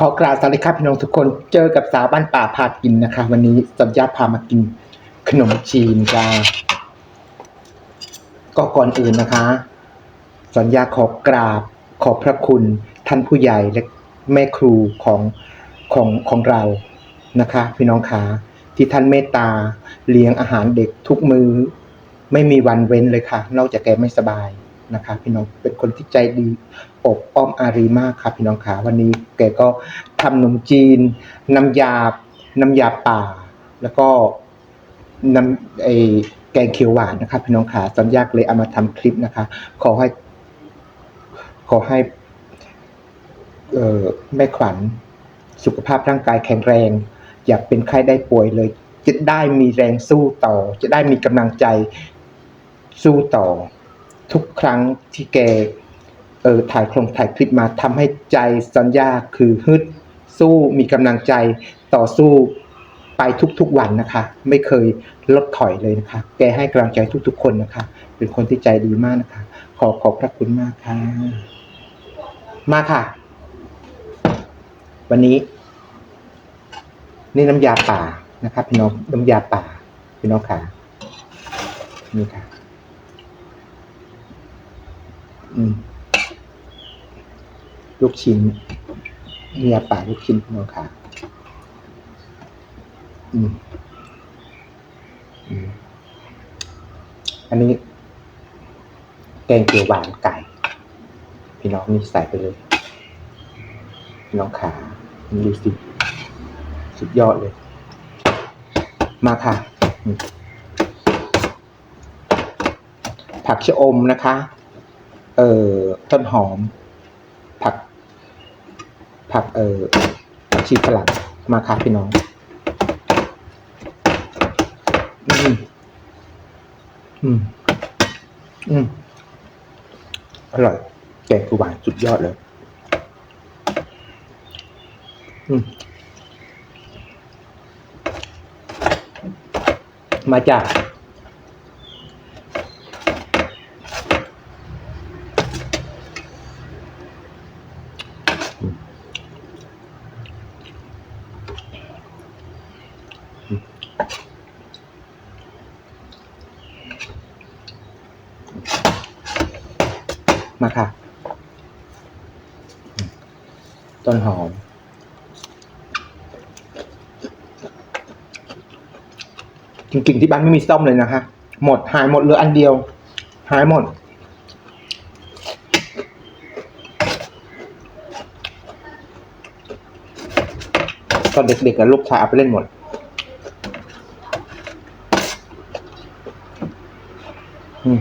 ขอกราบสวัสดีครับพี่น้องทุกคนเจอกับสาวบ้านป่าพากินนะคะ วันนี้สัญญาพามากินขนมจีนจ้าก็ก่อนอื่นนะคะ สัญญาขอกราบขอบพระคุณท่านผู้ใหญ่และแม่ครูของของของเรานะคะ พี่น้องขาที่ท่านเมตตาเลี้ยงอาหารเด็กทุกมือไม่มีวันเว้นเลยค่ะ นอกจากแกไม่สบาย นะคะพี่น้องเป็นคนที่ใจดีอบอ้อมอารีมากครับพี่น้องขาวันนี้แกก็ทำขนมจีนน้ำยา น้ำยาป่า แล้วก็น้ำไอแกงเขียวหวานนะครับพี่น้องขาสัญญาเลยเอามาทำคลิปนะคะ ขอให้ ขอให้แม่ขวัญสุขภาพร่างกายแข็งแรง อย่าเป็นไข้ได้ป่วยเลย จะได้มีแรงสู้ต่อ จะได้มีกำลังใจสู้ต่อ ทุกครั้งที่แกเออถ่ายโครงถ่ายคลิปมาทำให้ใจสัญญาคือฮึดสู้มีกำลังใจต่อสู้ไปทุกๆวันนะคะ ไม่เคยลดถอยเลยนะคะ แกให้กำลังใจทุกๆ คนนะคะ เป็นคนที่ใจดีมากนะคะ ขอขอบพระคุณมากค่ะ มาค่ะ วันนี้ นี่น้ำยาป่านะครับพี่น้องน้ำยาป่าพี่น้องค่ะนี่ค่ะ อืม ลูกชิ้นเน้ำยป่าลูกชิ้นพี่น้องค่ะอืมอืมอันนี้ แกงเขียวหวานไก่ พี่น้องนี่ใส่ไปเลย พี่น้องขาดูสิ สุดยอดเลย มาค่ะ ผักชะอมนะคะ เอ่อต้นหอม ผัก ผักเอ่อผักชีฝรั่งมาค่ะพี่น้องอืมอืมอืมอร่อย แกงคือหวานสุดยอดเลย อืมมาจาก มาค่ะ ต้นหอม จริงๆที่บ้านไม่มีส้มเลยนะคะ หมดหายหมดเหลืออันเดียว หายหมด ตอนเด็กๆกับลูกชายเอาไปเล่นหมดอืม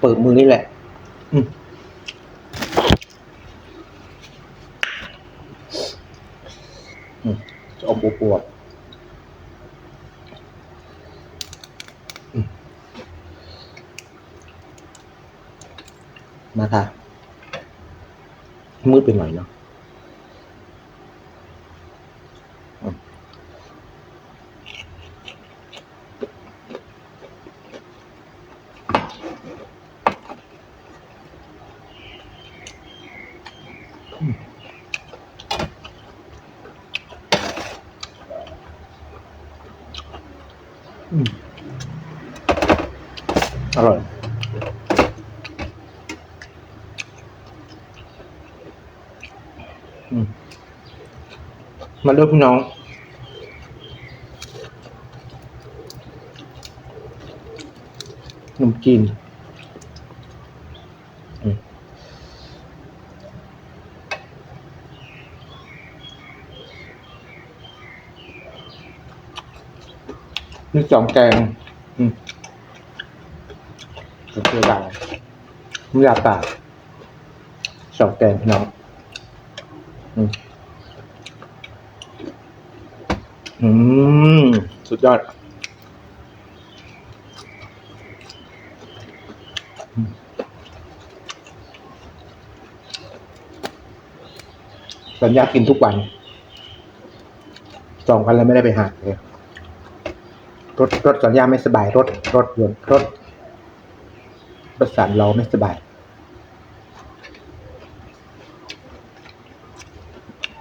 เปิดมือนี่แหละ อืมอืมจะอมอวบๆอืมมาค่ะมืดไปหน่อยเนาะ อร่อย มาเลือกพี่น้องขนมจีน นี่จอมแกง อืมเทียมดาวน้ำยาป่าสองแกงพี่น้องอืมอืม สุดยอดสัญญากินทุกวันสองวันแล้วไม่ได้ไปหาเลย รถรถสัญญาไม่สบายรถรถยนต์รถประสานล้อไม่สบาย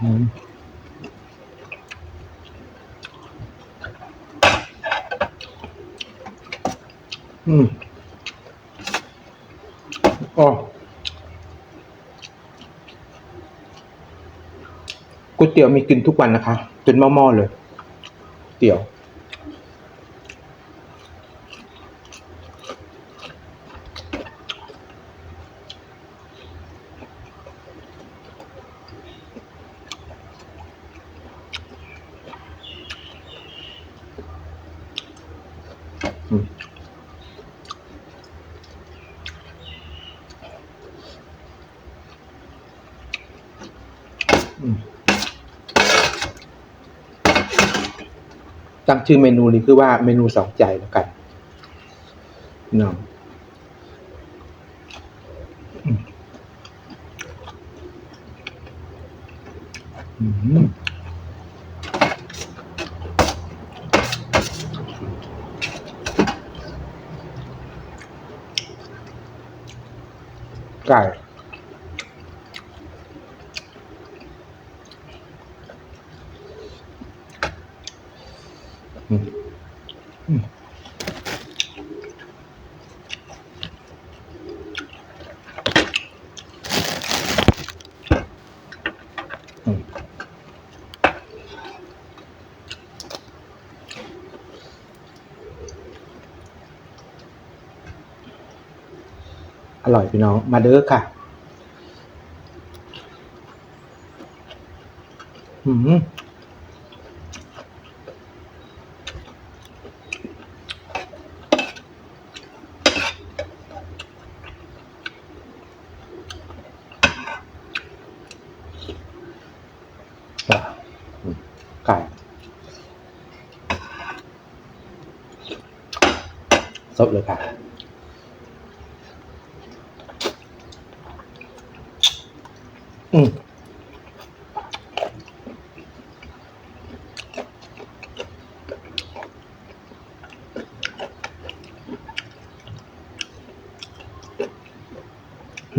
อืมอืมอ๋อก๋วยเตี๋ยวมีกินทุกวันนะคะเป็นหม้อๆเลย เตี๋ยว ตั้งชื่อเมนูนี้คือว่าเมนูสองใจแล้วกันเนาะอืม อืมไก่อืมอืมอืม อร่อยพี่น้อง มาเด้อค่ะ อืมไก่สดเลยค่ะ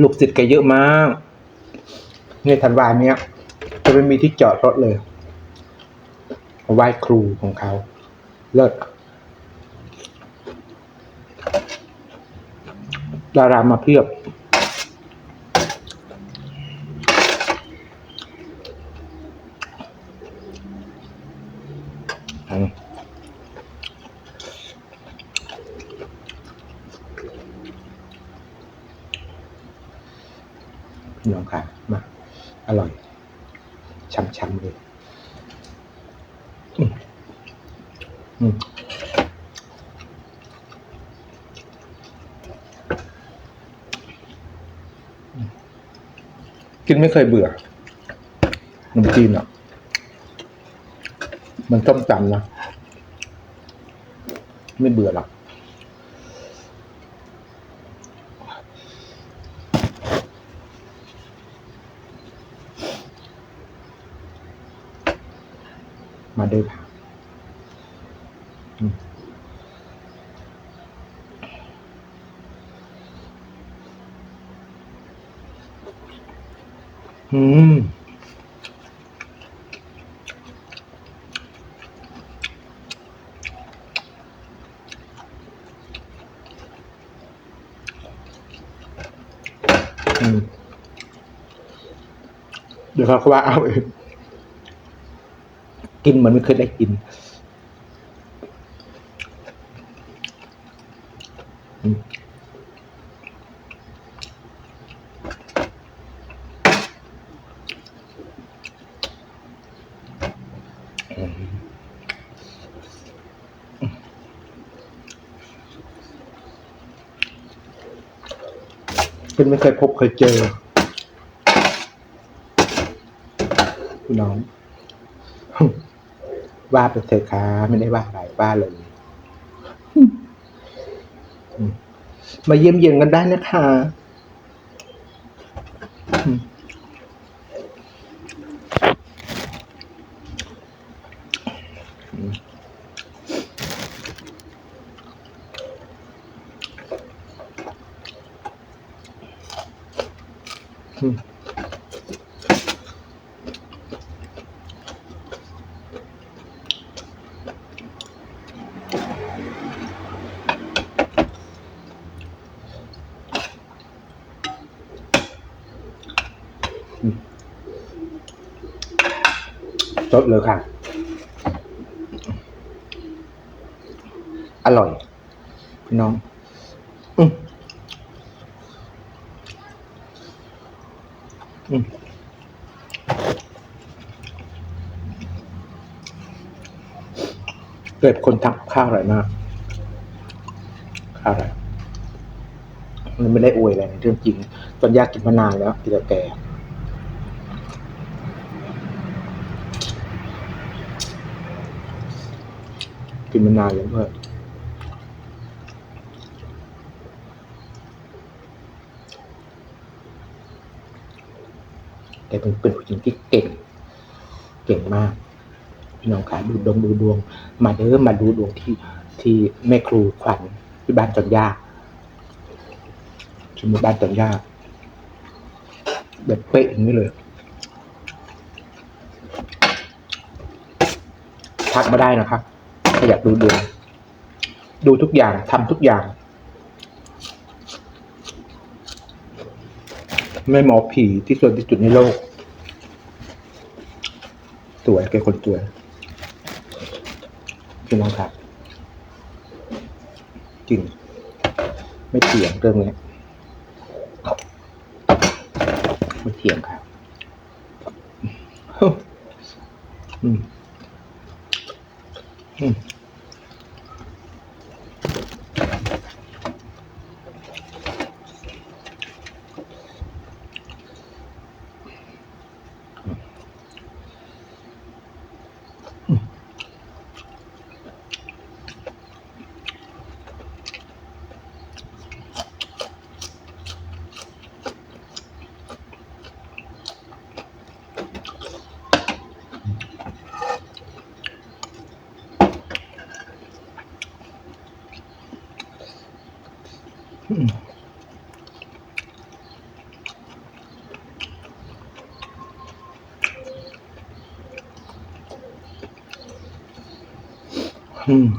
ลูกศิษย์แกเยอะมากในธันวาเนี้ยจะไม่มีที่จอดรถเลยไหว้ครูของเขา เลิศดารามาเพียบ อืม พี่น้องค่ะมาอร่อยช้ำๆเลยอืมกินไม่เคยเบื่อขนมจีนอะ มันต้มตำนะ ไม่เบื่อหรอก มาด้วยค่ะอืม อืมเดี๋ยวเขาว่าเอาเองกินเหมือนไม่เคยได้กินอืม เป็นไม่เคยพบเคยเจอพี่น้อง ว่าไปเถอะค่ะไม่ได้ว่าอะไรว่าเลยมมาเยี่ยมเยียนกันได้นะคะ อืมอืมสดเลยค่ะ อร่อย พี่น้อง อืมอืม เกิดคนทำข้าวอร่อยมากข้าวอร่อยมันไม่ได้อวยอะไรนเรื่องจริง ตอนยากกินมานานแล้วกินแต่แกกินมานานแล้วเพื่อ แกเป็นเป็นผู้หญิงที่เก่ง เก่งมากพี่น้องขาดูดวงดูดวง มาเด้อมาดูดวงที่ที่แม่ครูขวัญที่บ้านจอนยากสมมติบ้านจอนยาแบบเป๊ะอย่างนี้เลยทักมาได้นะครับถ้าอยากดูดวงดูทุกอย่างทำทุกอย่าง ไม่หมอผีที่สวยที่สุดในโลก สวยแกคนสวยพี่น้องครับจริงไม่เถียงเรื่องนี้ไม่เถียงครับ อืม Hmm.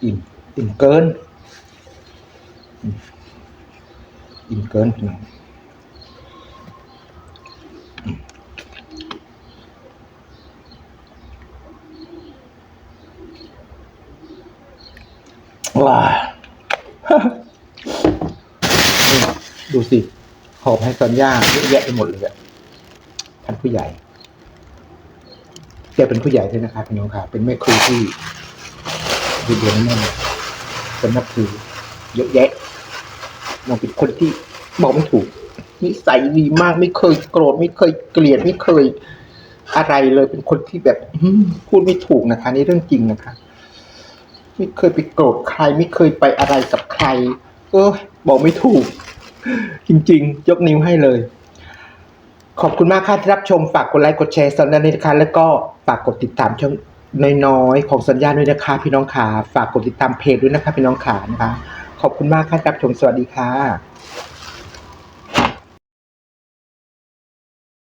Im, im cơn. Im cơn nào. หอบให้สัญญาเยอะแยะไปหมดเลยอะท่านผู้ใหญ่แกเป็นผู้ใหญ่ด้วยนะครับพี่น้องค่ะ เป็นแม่ครูที่ดีเดียนแน่นเป็นนับถือเยอะแยะน้องเป็นคนที่บอกไม่ถูกนิสัยดีมากไม่เคยโกรธไม่เคยเกลียดไม่เคยอะไรเลยเป็นคนที่แบบพูดไม่ถูกนะคะนี่เรื่องจริงนะคะ ไม่เคยไปโกรธใคร ไม่เคยไปอะไรกับใคร เออบอกไม่ถูก จริงๆ ยกนิ้วให้เลย ขอบคุณมากค่ะที่รับชม ฝากกดไลค์ กดแชร์สัญญาณด้วยนะคะ แล้วก็ฝากกดติดตามช่องน้อยๆ ของสัญญาณด้วยนะคะ พี่น้องขาฝากกดติดตามเพจด้วยนะคะ พี่น้องขานะคะ ขอบคุณมากค่ะรับชม สวัสดีค่ะ